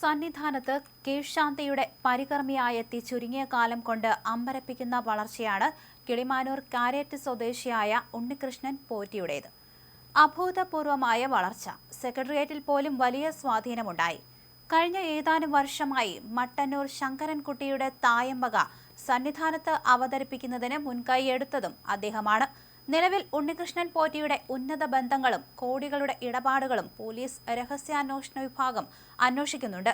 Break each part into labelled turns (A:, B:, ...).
A: സന്നിധാനത്ത് കീഴ്ശാന്തിയുടെ പരികർമ്മിയായെത്തി ചുരുങ്ങിയ കാലം കൊണ്ട് അമ്പരപ്പിക്കുന്ന വളർച്ചയാണ് കിളിമാനൂർ കാരേറ്റ് സ്വദേശിയായ ഉണ്ണികൃഷ്ണൻ പോറ്റിയുടേത്. അഭൂതപൂർവമായ വളർച്ച. സെക്രട്ടേറിയറ്റിൽ പോലും വലിയ സ്വാധീനമുണ്ടായി. കഴിഞ്ഞ ഏതാനും വർഷമായി മട്ടന്നൂർ ശങ്കരൻകുട്ടിയുടെ തായമ്പക സന്നിധാനത്ത് അവതരിപ്പിക്കുന്നതിന് മുൻകൈയെടുത്തതും അദ്ദേഹമാണ്. നിലവിൽ ഉണ്ണികൃഷ്ണൻ പോറ്റിയുടെ ഉന്നത ബന്ധങ്ങളും കോടികളുടെ ഇടപാടുകളും പോലീസ് രഹസ്യാന്വേഷണ വിഭാഗം അന്വേഷിക്കുന്നുണ്ട്.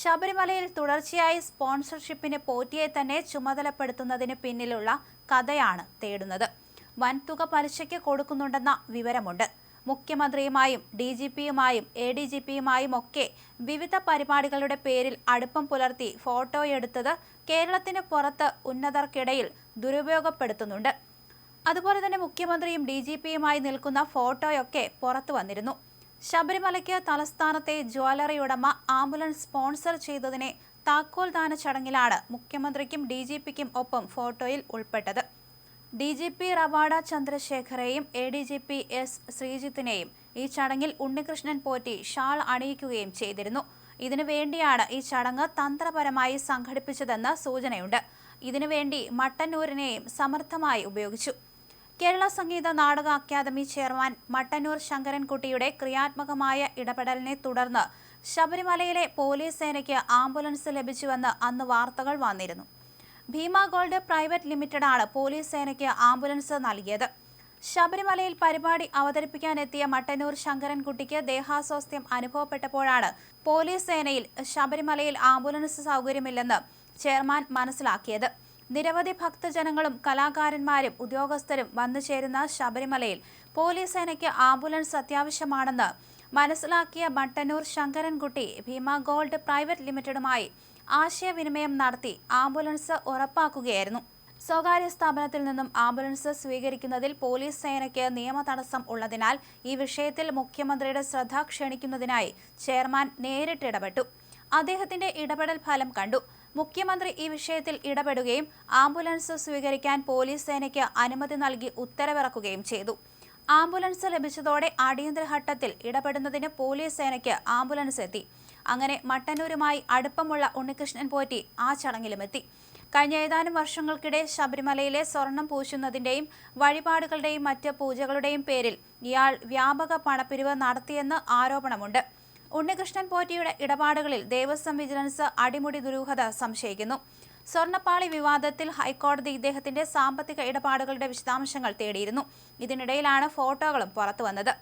A: ശബരിമലയിൽ തുടർച്ചയായി സ്പോൺസർഷിപ്പിന് പോറ്റിയെ തന്നെ ചുമതലപ്പെടുത്തുന്നതിന് പിന്നിലുള്ള കഥയാണ് തേടുന്നത്. വൻതുക പലിശയ്ക്ക് കൊടുക്കുന്നുണ്ടെന്ന വിവരമുണ്ട്. മുഖ്യമന്ത്രിയുമായും ഡി ജി പിയുമായും എ ഡി ജി പിയുമായും ഒക്കെ വിവിധ പരിപാടികളുടെ പേരിൽ അടുപ്പം പുലർത്തി ഫോട്ടോയെടുത്തത് കേരളത്തിന് പുറത്ത് ഉന്നതർക്കിടയിൽ ദുരുപയോഗപ്പെടുത്തുന്നുണ്ട്. അതുപോലെ തന്നെ മുഖ്യമന്ത്രിയും ഡി ജി പിയുമായി നിൽക്കുന്ന ഫോട്ടോയൊക്കെ പുറത്തു വന്നിരുന്നു. ശബരിമലയ്ക്ക് തലസ്ഥാനത്തെ ജ്വല്ലറി ഉടമ ആംബുലൻസ് സ്പോൺസർ ചെയ്തതിനെ താക്കോൽ ദാന ചടങ്ങിലാണ് മുഖ്യമന്ത്രിക്കും ഡി ജി പിക്കും ഒപ്പം ഫോട്ടോയിൽ ഉൾപ്പെട്ടത്. D G P Ravada ചന്ദ്രശേഖരെയും A D G P S ശ്രീജിത്തിനെയും ഈ ചടങ്ങിൽ ഉണ്ണികൃഷ്ണൻ പോറ്റി ഷാൾ അണിയിക്കുകയും ചെയ്തിരുന്നു. ഇതിനു വേണ്ടിയാണ് ഈ ചടങ്ങ് തന്ത്രപരമായി സംഘടിപ്പിച്ചതെന്ന് സൂചനയുണ്ട്. ഇതിനുവേണ്ടി മട്ടന്നൂരിനെയും സമർത്ഥമായി ഉപയോഗിച്ചു. കേരള സംഗീത നാടക അക്കാദമി ചെയർമാൻ മട്ടന്നൂർ ശങ്കരൻകുട്ടിയുടെ ക്രിയാത്മകമായ ഇടപെടലിനെ തുടർന്ന് ശബരിമലയിലെ പോലീസ് സേനയ്ക്ക് ആംബുലൻസ് ലഭിച്ചുവെന്ന് അന്ന് വാർത്തകൾ വന്നിരുന്നു. ഭീമ ഗോൾഡ് പ്രൈവറ്റ് ലിമിറ്റഡാണ് പോലീസ് സേനയ്ക്ക് ആംബുലൻസ് നൽകിയത്. ശബരിമലയിൽ പരിപാടി അവതരിപ്പിക്കാനെത്തിയ മട്ടന്നൂർ ശങ്കരൻകുട്ടിക്ക് ദേഹാസ്വാസ്ഥ്യം അനുഭവപ്പെട്ടപ്പോഴാണ് പോലീസ് സേനയിൽ ശബരിമലയിൽ ആംബുലൻസ് സൗകര്യമില്ലെന്ന് ചെയർമാൻ മനസ്സിലാക്കിയത്. നിരവധി ഭക്തജനങ്ങളും കലാകാരന്മാരും ഉദ്യോഗസ്ഥരും വന്നു ചേരുന്ന ശബരിമലയിൽ പോലീസ് സേനയ്ക്ക് ആംബുലൻസ് അത്യാവശ്യമാണെന്ന് മനസ്സിലാക്കിയ മട്ടന്നൂർ ശങ്കരൻകുട്ടി ഭീമ ഗോൾഡ് പ്രൈവറ്റ് ലിമിറ്റഡുമായി ആശയവിനിമയം നടത്തി ആംബുലൻസ് ഉറപ്പാക്കുകയായിരുന്നു. സ്വകാര്യ സ്ഥാപനത്തിൽ നിന്നും ആംബുലൻസ് സ്വീകരിക്കുന്നതിൽ പോലീസ് സേനയ്ക്ക് നിയമ തടസ്സം ഉള്ളതിനാൽ ഈ വിഷയത്തിൽ മുഖ്യമന്ത്രിയുടെ ശ്രദ്ധ ക്ഷണിക്കുന്നതിനായി ചെയർമാൻ നേരിട്ടിടപെട്ടു അദ്ദേഹത്തിന്റെ ഇടപെടൽ ഫലം കണ്ടു. മുഖ്യമന്ത്രി ഈ വിഷയത്തിൽ ഇടപെടുകയും ആംബുലൻസ് സ്വീകരിക്കാൻ പോലീസ് സേനയ്ക്ക് അനുമതി നൽകി ഉത്തരവിറക്കുകയും ചെയ്തു. ആംബുലൻസ് ലഭിച്ചതോടെ അടിയന്തര ഘട്ടത്തിൽ ഇടപെടുന്നതിന് പോലീസ് സേനയ്ക്ക് ആംബുലൻസ് എത്തി. അങ്ങനെ മട്ടന്നൂരുമായി അടുപ്പമുള്ള ഉണ്ണികൃഷ്ണൻ പോറ്റി ആ ചടങ്ങിലുമെത്തി. കഴിഞ്ഞ ഏതാനും വർഷങ്ങൾക്കിടെ ശബരിമലയിലെ സ്വർണം പൂശുന്നതിന്റെയും വഴിപാടുകളുടെയും മറ്റ് പൂജകളുടെയും പേരിൽ ഇയാൾ വ്യാപക പണപ്പിരിവ് നടത്തിയെന്ന് ആരോപണമുണ്ട്. ഉണ്ണികൃഷ്ണൻ പോറ്റിയുടെ ഇടപാടുകളിൽ ദേവസ്വം വിജിലൻസ് അടിമുടി ദുരൂഹത സംശയിക്കുന്നു. സ്വർണപ്പാളി വിവാദത്തിൽ ഹൈക്കോടതി ഇദ്ദേഹത്തിന്റെ സാമ്പത്തിക ഇടപാടുകളുടെ വിശദാംശങ്ങൾ തേടിയിരുന്നു. ഇതിനിടയിലാണ് ഫോട്ടോകളും പുറത്തുവന്നത്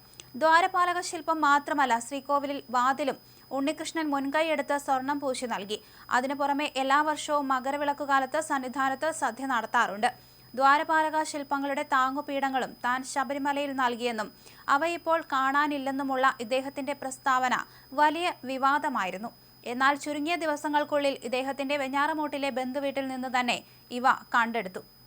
A: ദ്വാരപാലക ശില്പം മാത്രമല്ല ശ്രീകോവിലിൽ വാതിലും ഉണ്ണികൃഷ്ണൻ മുൻകൈയെടുത്ത് സ്വർണം പൂശി നൽകി. അതിനു പുറമെ എല്ലാ വർഷവും മകരവിളക്കുകാലത്ത് സന്നിധാനത്ത് സദ്യ നടത്താറുണ്ട്. ദ്വാരപാലക ശില്പങ്ങളുടെ താങ്ങുപീഠങ്ങളും താൻ ശബരിമലയിൽ നൽകിയെന്നും അവയിപ്പോൾ കാണാനില്ലെന്നുമുള്ള ഇദ്ദേഹത്തിന്റെ പ്രസ്താവന വലിയ വിവാദമായിരുന്നു. എന്നാൽ ചുരുങ്ങിയ ദിവസങ്ങൾക്കുള്ളിൽ ഇദ്ദേഹത്തിന്റെ വെഞ്ഞാറമൂട്ടിലെ ബന്ധുവീട്ടിൽ നിന്ന് തന്നെ ഇവ കണ്ടെടുത്തു.